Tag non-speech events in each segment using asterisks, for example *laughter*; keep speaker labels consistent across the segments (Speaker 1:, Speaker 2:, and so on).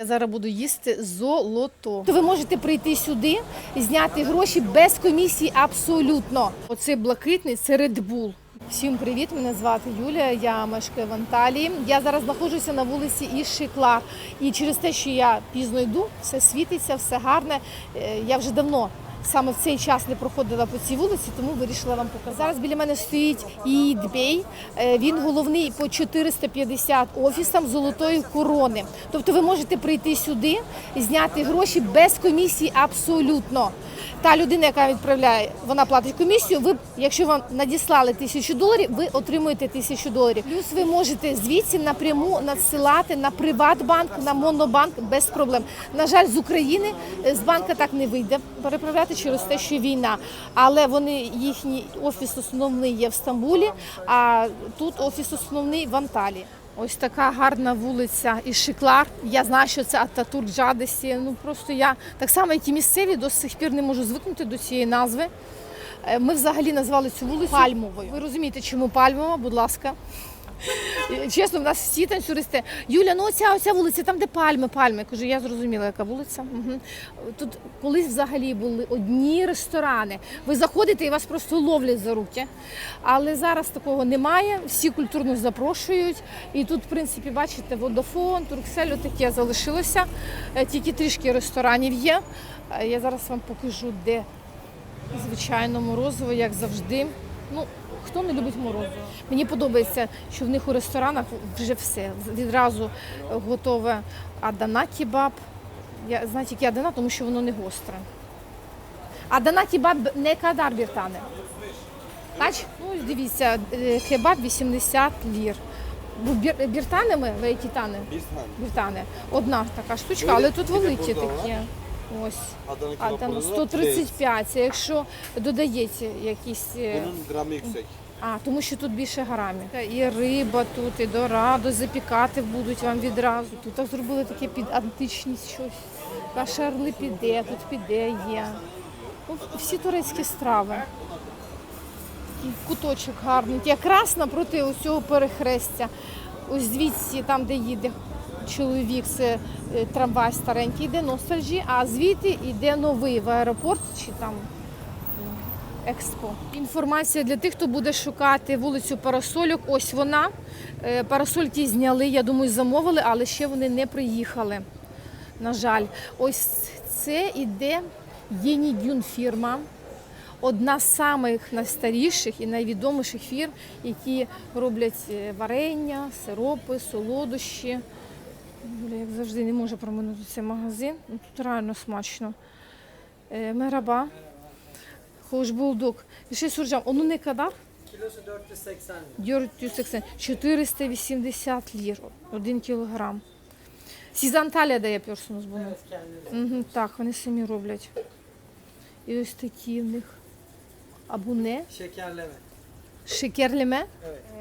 Speaker 1: Я зараз буду їсти золото. То ви можете прийти сюди, зняти гроші без комісії абсолютно. Оцей блакитний це Red Bull. Всім привіт! Мене звати Юлія. Я мешкаю в Анталії. Я зараз знаходжуся на вулиці Ішикла. І через те, що я пізно йду, все світиться, все гарне. Е, Я вже давно саме в цей час не проходила по цій вулиці, тому вирішила вам показати. Зараз біля мене стоїть Ідбей. Він головний по 450 офісам золотої корони. Тобто ви можете прийти сюди, зняти гроші без комісії абсолютно. Та людина, яка відправляє, вона платить комісію. Ви, якщо вам надіслали тисячу доларів, ви отримуєте тисячу доларів. Плюс ви можете звідси напряму надсилати на Приватбанк, на Монобанк без проблем. На жаль, з України е, з банка так не вийде переправляти через те, що війна. Але вони їхній офіс основний є в Стамбулі, а тут офіс основний в Анталії. Ось така гарна вулиця Ішиклар. Я знаю, що це Ататурк Джадесі. Ну просто я так само, як і місцеві, до сих пір не можу звикнути до цієї назви. Е, Ми взагалі назвали цю вулицю пальмовою. Ви розумієте, чому пальмова? Будь ласка. *laughs* Чесно, в нас всі танцюристи. Юля, ну оця, оця вулиця, там де пальми, пальми. Я кажу, я зрозуміла, яка вулиця. Угу. Тут колись взагалі були одні ресторани. Ви заходите і вас просто ловлять за руки. Але зараз такого немає. Всі культурно запрошують. І тут, в принципі, бачите, водофон, турксель, таке залишилося. Е, Тільки трішки ресторанів є. Е, Я зараз вам покажу, де звичайно морозиво, як завжди. Ну, хто не любить морозиво? Мені подобається, що в них у ресторанах вже все. Відразу готове адана кебаб. Я знаю тільки адана, тому що воно не гостре. Адана кебаб не кадар біртане. Бач? Ну, дивіться, е, кебаб 80 лір. Бір- біртанами, ви які тани? Біртани. Одна така штучка, але тут великі такі. Ось. А там 135, це якщо додається якісь. е. А, тому що тут більше грамів. І риба тут, і дорадо, запікати будуть вам відразу. Тут так зробили таке під античність щось. Кашарли піде, тут піде є. Ну, всі турецькі страви. Такий куточок гарний. Якраз напроти ось цього перехрестя. Ось звідси, там, де їде чоловік, це е, трамвай старенький, йде ностальжі, а звідти йде новий в аеропорт чи там Експо. Інформація для тих, хто буде шукати вулицю Парасольок. Ось вона. Е, Парасольки зняли, я думаю, замовили, але ще вони не приїхали. На жаль, ось це іде Єнідюн фірма. Одна з самих найстаріших і найвідоміших фірм, які роблять е, варення, сиропи, солодощі. Юля, Як завжди, не може проминути цей магазин. Ну, Тут реально смачно. Е, bulduk. Bir şey soracağım. Onun ne kadar?
Speaker 2: Kilosu 480 lira.
Speaker 1: 480. 480 лір. 1 кілограм. Yapıyorsunuz bunu.
Speaker 2: Evet kendimiz.
Speaker 1: Угу, так, вони самі роблять. І ось такі в них. А бу не?
Speaker 2: Şekerleme.
Speaker 1: Шикерліме.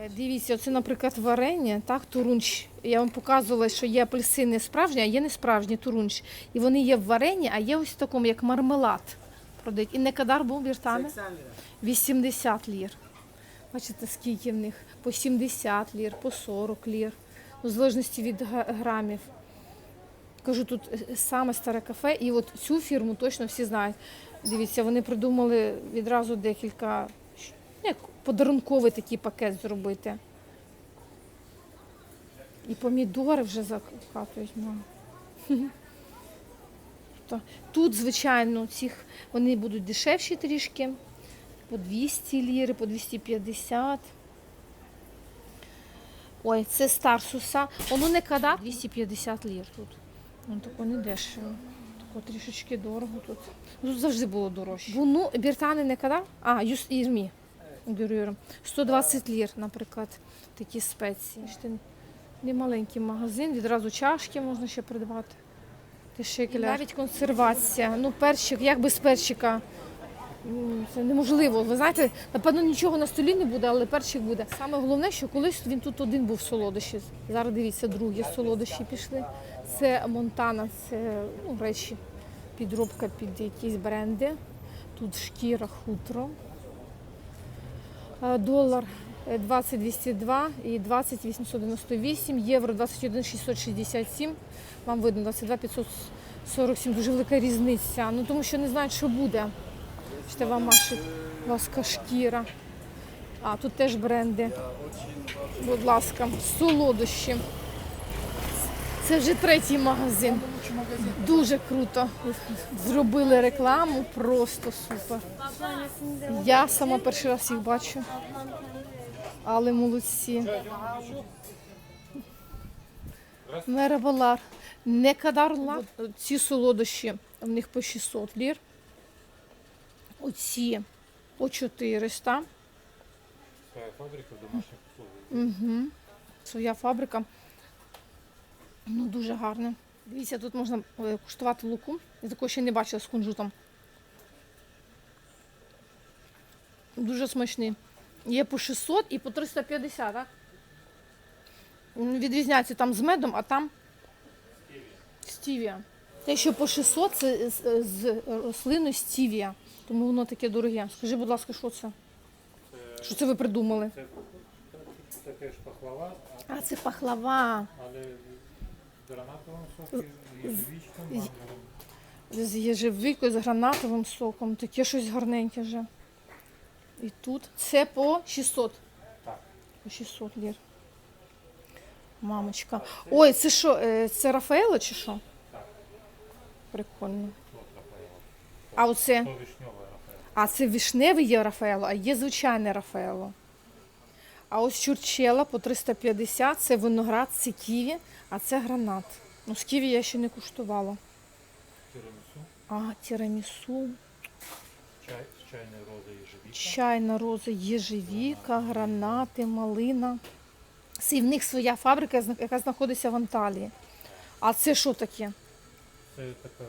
Speaker 1: Е, Дивіться, це, наприклад, варення, так, турунч. Я вам показувала, що є апельсини справжні, а є не справжні турунч. І вони є в варенні, а є ось в такому, як мармелад. Продають. І не кадар був віртане?
Speaker 2: 80
Speaker 1: 80 лір. Бачите, скільки в них? По 70 лір, по 40 лір. Ну, в залежності від грамів. Кажу, тут е, саме старе кафе, і от цю фірму точно всі знають. Дивіться, вони придумали відразу декілька, як подарунковий такий пакет зробити. І помідори вже закатують. мам. Тут, звичайно, цих вони будуть дешевші трішки. По 200 ліри, по 250. Ой, це Старсуса. Воно не када 250 лір тут. Ну, тако не дешево. Тако трішечки дорого тут. Тут завжди було дорожче. Буну, біртани не када? А, юс ірмі. Görüyorum. 120 лір, наприклад, такі спеції. Не маленький магазин, відразу чашки можна ще придбати. Ти шекеля. Навіть консервація. Ну, перчик, як без перчика. Це неможливо. Ви знаєте, напевно, нічого на столі не буде, але перчик буде. Саме головне, що колись він тут один був солодощі. Зараз дивіться, другі солодощі пішли. Це Монтана, це ну, речі, підробка під якісь бренди. Тут шкіра, хутро. Е, Долар е, 20 202 і 20 898, євро 21 667. Вам видно 22 547. Дуже велика різниця. Ну тому що не знають, що буде. Бачите, вам машить ласка шкіра. А, тут теж бренди. Будь ласка, солодощі. Це вже третій магазин. Дуже круто. Зробили рекламу, просто супер. Я сама перший раз їх бачу. Але молодці. Мерабалар. Не кадарла. Ці солодощі в них по 600 лір. Оці по 400.
Speaker 3: Своя фабрика домашних условий.
Speaker 1: Угу. Своя фабрика. Ну, дуже гарне. Дивіться, тут можна е, куштувати луку. Я такого ще не бачила з кунжутом. Дуже смачний. Є по 600 і по 350, так? Відрізняється там з медом, а там стівія. Те, що по 600, це з, з рослиною стівія. Тому воно таке дороге. Скажи, будь ласка, що це? Що це ви придумали?
Speaker 3: Це, це теж пахлава, а-
Speaker 1: це пахлава.
Speaker 3: але гранатовим соком, єжевічним, манго.
Speaker 1: з єжевикою, з гранатовим соком. Таке щось гарненьке вже. І тут це по 600.
Speaker 3: Так.
Speaker 1: По 600 лір. Мамочка. Ой, це що? е, Це Рафаело чи що?
Speaker 3: Так.
Speaker 1: Прикольно.
Speaker 3: От Рафаело.
Speaker 1: А оце?
Speaker 3: То вишньове Рафаело.
Speaker 1: А це вишневий є Рафаело, а є звичайне Рафаело. А ось чурчела по 350, це виноград, це ківі, а це гранат. Ну, з ківі я ще не куштувала.
Speaker 3: Тирамісу,
Speaker 1: А, тірамісу.
Speaker 3: чай, з чайної рози єжевіка.
Speaker 1: Чайна роза, єжевіка, гранати, малина. Це і в них своя фабрика, яка знаходиться в Анталії. А це що таке?
Speaker 3: Це така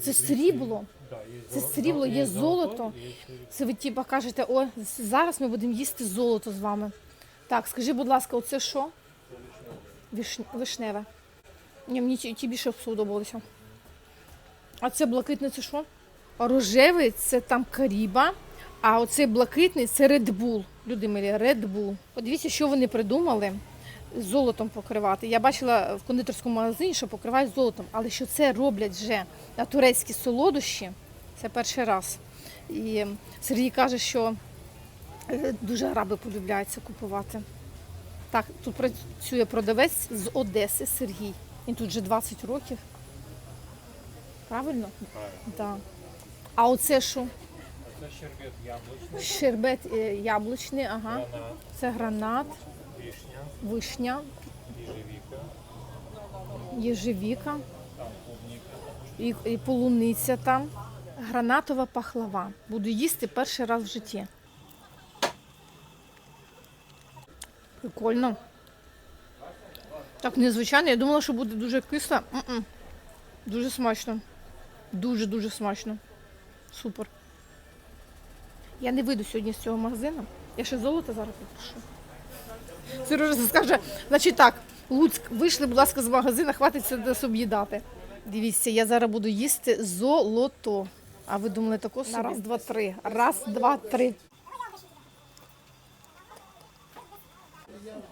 Speaker 1: Це срібло?
Speaker 3: Да, є
Speaker 1: Це
Speaker 3: золо-
Speaker 1: срібло, є золото.
Speaker 3: є срібло.
Speaker 1: Це ви типа кажете, о, зараз ми будемо їсти золото з вами. Так, скажи, будь ласка, оце що? Виш... Вишневе. Ні, мені ті, ті більше сподобалися. А це блакитне це що? Рожевий це там каріба, а оцей блакитний це Bull. Люди милі, Bull. Подивіться, що вони придумали золотом покривати. Я бачила в кондитерському магазині, що покривають золотом, але що це роблять вже на турецькі солодощі, це перший раз. І Сергій каже, що дуже араби полюбляють це купувати. Так, тут працює продавець з Одеси Сергій. Він тут вже 20 років. Правильно?
Speaker 3: Правильно.
Speaker 1: Так. А оце що?
Speaker 3: Це щербет яблучний,
Speaker 1: Щербет е, яблучний, ага.
Speaker 3: гранат,
Speaker 1: Це гранат,
Speaker 3: вишня,
Speaker 1: вишня,
Speaker 3: єжевіка,
Speaker 1: єжевіка
Speaker 3: там клубніка.
Speaker 1: і, і полуниця там. Гранатова пахлава. Буду їсти перший раз в житті. Прикольно. Так незвичайно. Я думала, що буде дуже кисло. М-м. Дуже смачно. Дуже-дуже смачно. Супер. Я не вийду сьогодні з цього магазину. Я ще золото зараз попрошу. Сережа скаже, значить так, Луцьк, вийшли, будь ласка, з магазину, хватить це десь об'їдати. Дивіться, я зараз буду їсти золото. А ви думали тако собі? Раз, два, три. Раз, два, три.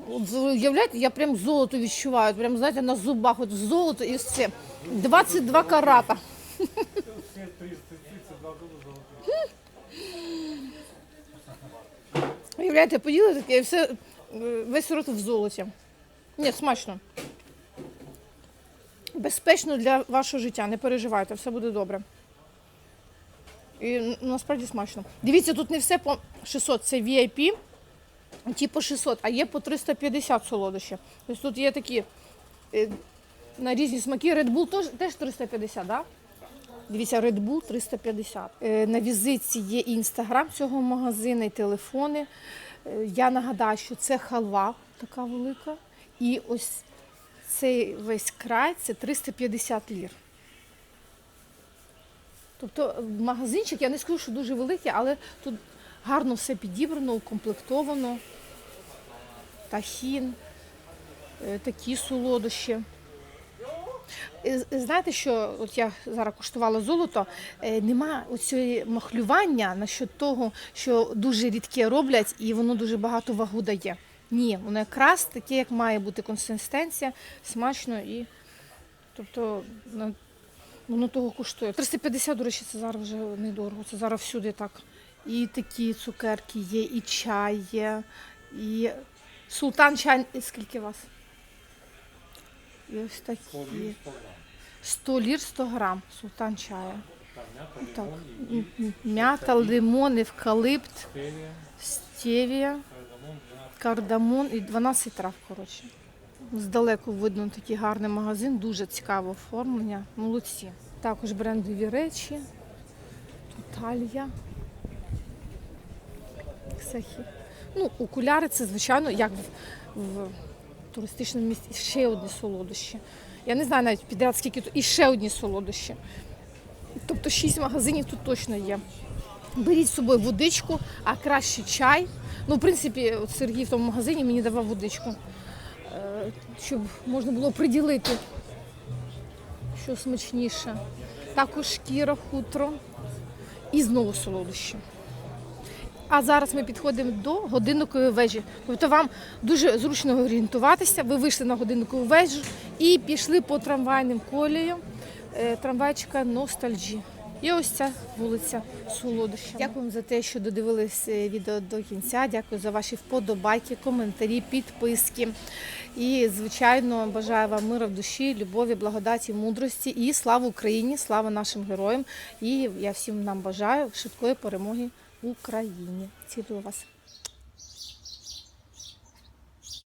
Speaker 1: Уявляєте, я прям золото відчуваю, прям знаєте, на зубах от золото і все. 22 карата. Уявляєте, поїли таке і все, е, весь рот в золоті. Ні, смачно. Безпечно для вашого життя, не переживайте, все буде добре. І насправді смачно. Дивіться, тут не все по 600, це VIP, ті по 600, а є по 350 солодощі. Тобто тут є такі е, на різні смаки. Red Bull теж, теж 350, так? Да? Дивіться, Red Bull 350. Е, На візитці є і інстаграм цього магазину, і телефони. Е, Я нагадаю, що це халва така велика. І ось цей весь край це 350 лір. Тобто магазинчик, я не скажу, що дуже великий, але тут гарно все підібрано, укомплектовано. Тахін, е, такі солодощі. Е, Знаєте, що от я зараз куштувала золото, е, нема оцієї махлювання насчет того, що дуже рідке роблять і воно дуже багато вагу дає. Ні, воно якраз таке, як має бути консистенція, смачно і тобто воно того коштує. 350, до речі, це зараз вже недорого. Це зараз всюди так. І такі цукерки є, і чай є, і султан чай. Скільки у вас? І ось такі. 100 лір 100 грам султан чая. Так. М'ята, лимон, евкалипт, стевія, кардамон і 12 трав, коротше. Здалеку видно такий гарний магазин, дуже цікаве оформлення. Молодці. Також брендові речі. Тут Талья. Ксахі. Ну, окуляри це, звичайно, як в, в туристичному місті ще одні солодощі. Я не знаю навіть підряд, скільки тут, і ще одні солодощі. Тобто шість магазинів тут точно є. Беріть з собою водичку, а краще чай. Ну, в принципі, от Сергій в тому магазині мені давав водичку, е, щоб можна було приділити, що смачніше. Також шкіра, хутро і знову солодощі. А зараз ми підходимо до годинникової вежі. Тобто вам дуже зручно орієнтуватися. Ви вийшли на годинникову вежу і пішли по трамвайним коліям е, трамвайчика Ностальджі. І ось ця вулиця Солодоща. Дякую за те, що додивились е, відео до кінця. Дякую за ваші вподобайки, коментарі, підписки. І, звичайно, бажаю вам мира в душі, любові, благодаті, мудрості і слава Україні, слава нашим героям. І я всім нам бажаю швидкої перемоги Україні. Цілую вас.